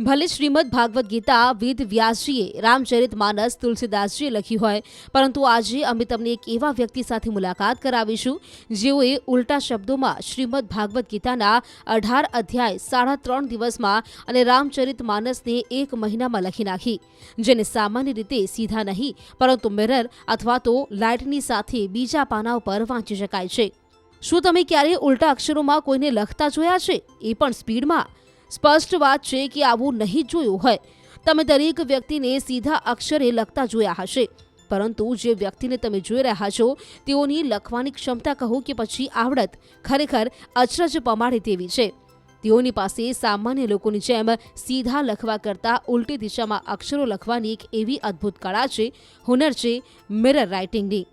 ભલે શ્રીમદ ભાગવત ગીતા વેદ વ્યાસજીએ રામચરિત માનસ તુલસીદાસજીએ લખ્યું હોય, પરંતુ આજે અમે તમને એક એવા વ્યક્તિ સાથે મુલાકાત કરાવીશું, જેઓએ ઉલટા શબ્દોમાં શ્રીમદ ભાગવત ગીતાના અઢાર અધ્યાય સાડા ત્રણ દિવસમાં અને રામચરિત માનસને એક મહિનામાં લખી નાખી. જેને સામાન્ય રીતે સીધા નહીં, પરંતુ મિરર અથવા તો લાઇટની સાથે બીજા પાના ઉપર વાંચી શકાય છે. શું તમે ક્યારેય ઉલટા અક્ષરોમાં કોઈને લખતા જોયા છે? એ પણ સ્પીડમાં? સ્પષ્ટ વાત છે કે આવું નહીં જોયું હોય. તમે દરેક વ્યક્તિને સીધા અક્ષરે લખતા જોયા હશે. પરંતુ જે વ્યક્તિને તમે જોઈ રહ્યા છો, તેઓની લખવાની ક્ષમતા કહો કે પછી આવડત ખરેખર અચરજ પમાડે તેવી છે. તેઓની પાસે સામાન્ય લોકોની જેમ સીધા લખવા કરતાં ઉલટી દિશામાં અક્ષરો લખવાની એક એવી અદ્ભુત કળા છે, હુનર છે મિરર રાઇટિંગની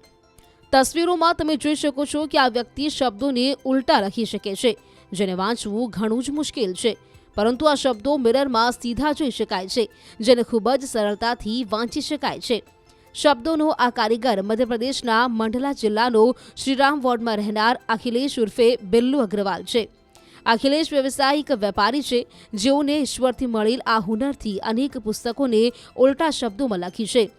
તસવીરોમાં તમે જોઈ શકો છો કે આ વ્યક્તિ શબ્દોને ઉલટા લખી શકે છે, જેને વાંચવું ઘણું જ મુશ્કેલ છે. પરંતુ આ શબ્દો મિરરમાં સીધા જોઈ શકાય છે, જેને ખૂબ જ સરળતાથી વાંચી શકાય છે. શબ્દોનો આ કારીગર મધ્યપ્રદેશના મંડલા જિલ્લાનો શ્રીરામ વોર્ડમાં રહેનાર અખિલેશ ઉર્ફે બિલ્લુ અગ્રવાલ છે. અખિલેશ વ્યવસાયિક વેપારી છે, જેઓને ઈશ્વરથી મળેલ આ હુનરથી અનેક પુસ્તકોને ઉલટા શબ્દોમાં લખી છે.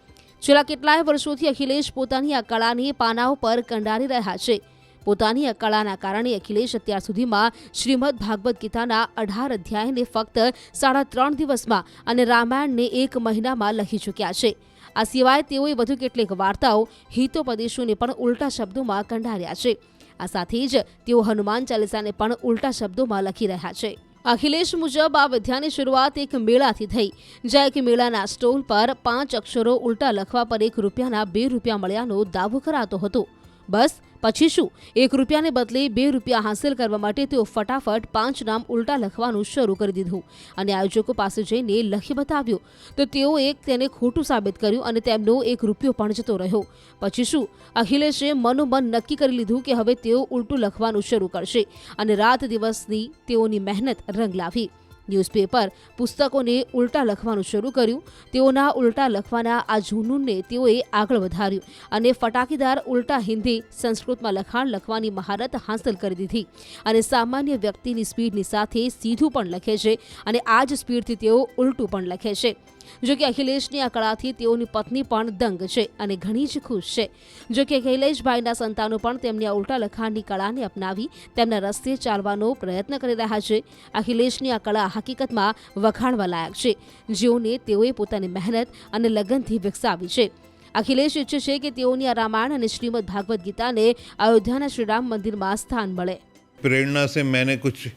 છેલ્લા કેટલાય વર્ષોથી અખિલેશ પોતાની આ કળાને પાનાઓ પર કંડારી રહ્યા છે. પોતાની આ કળાના કારણે અખિલેશ અત્યાર સુધીમાં શ્રીમદ ભાગવત ગીતાના અઢાર અધ્યાયને ફક્ત સાડા ત્રણ દિવસમાં અને રામાયણને એક મહિનામાં લખી ચૂક્યા છે. આ સિવાય તેઓએ વધુ કેટલીક વાર્તાઓ હિતોપદેશોને પણ ઉલટા શબ્દોમાં કંડાર્યા છે. આ સાથે જ તેઓ હનુમાન ચાલીસાને પણ ઉલટા શબ્દોમાં લખી રહ્યા છે. અખિલેશ મુજબ આ વિદ્યાની શરૂઆત એક મેળાથી થઈ. જ્યાં એક મેળાના સ્ટોલ પર પાંચ અક્ષરો ઉલટા લખવા પર એક રૂપિયાના બે રૂપિયા મળ્યાનો દાવો કરાતો હતો. બસ, પછી શું? એક રૂપિયાને બદલે બે રૂપિયા હાંસલ કરવા માટે તેઓ ફટાફટ પાંચ નામ ઉલટા લખવાનું શરૂ કરી દીધું. અને આયોજકો પાસે જઈને લખી બતાવ્યું. તો તેઓ એક તેને ખોટું સાબિત કર્યું અને તેમનો એક રૂપિયો પણ જતો રહ્યો. પછી શું? અખિલેશે મનોમન નક્કી કરી લીધું કે હવે તેઓ ઉલટું લખવાનું શરૂ કરશે. અને રાત દિવસની તેઓની મહેનત રંગ લાવી. ન્યૂઝપેપર પુસ્તકોને ઉલટા લખવાનું શરૂ કર્યું. તેઓના ઉલટા લખવાના આ જુનૂનને તેઓએ આગળ વધાર્યું અને ફટાકીદાર ઉલટા હિન્દી સંસ્કૃતમાં લખાણ લખવાની મહારત હાંસલ કરી દીધી. અને સામાન્ય વ્યક્તિની સ્પીડની સાથે સીધું પણ લખે છે અને આ જ સ્પીડથી તેઓ ઉલટું પણ લખે છે. જો કે અખિલેશની આ કળાથી તેઓની પત્ની પણ દંગ છે અને ઘણી જ ખુશ છે જો કે અખિલેશભાઈના સંતાનો પણ તેમની આ ઉલટા લખાણની કળાને અપનાવી તેમના રસ્તે ચાલવાનો પ્રયત્ન કરી રહ્યા છે અખિલેશની આ કળા હકીકતમાં વખાણવા લાયક છે જેઓને તેઓએ પોતાની મહેનત અને લગનથી વિકસાવી છે અખિલેશ ઈચ્છે છે કે તેઓની આ રામાયણ અને શ્રીમદ ભાગવત ગીતાને અયોધ્યાના શ્રીરામ મંદિરમાં સ્થાન મળે प्रेरणा से मैंने कुछ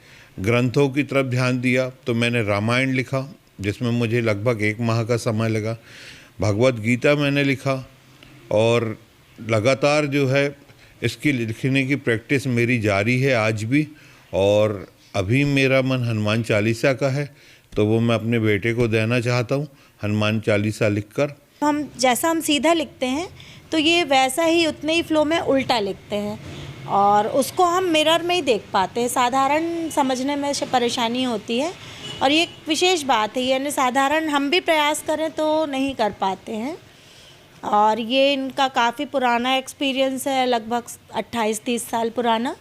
ग्रंथों की तरफ ध्यान दिया तो मैंने रामायण लिखा जिसमें मुझे लगभग एक माह का समय लगा। भगवत गीता मैंने लिखा और लगातार जो है इसकी लिखने की प्रैक्टिस मेरी जारी है आज भी और अभी मेरा मन हनुमान चालीसा का है तो वो मैं अपने बेटे को देना चाहता हूँ, हनुमान चालीसा लिखकर। हम जैसा हम सीधा लिखते हैं तो ये वैसा ही उतने ही फ्लो में उल्टा लिखते हैं और उसको हम मिरर में ही देख पाते हैं। साधारण समझने में परेशानी होती है और ये विशेष बात है यानी साधारण हम भी प्रयास करें तो नहीं कर पाते हैं। और ये इनका काफ़ी पुराना एक्सपीरियंस है, लगभग 28-30 साल पुराना।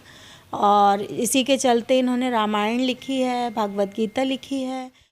और इसी के चलते इन्होंने रामायण लिखी है भगवद गीता लिखी है।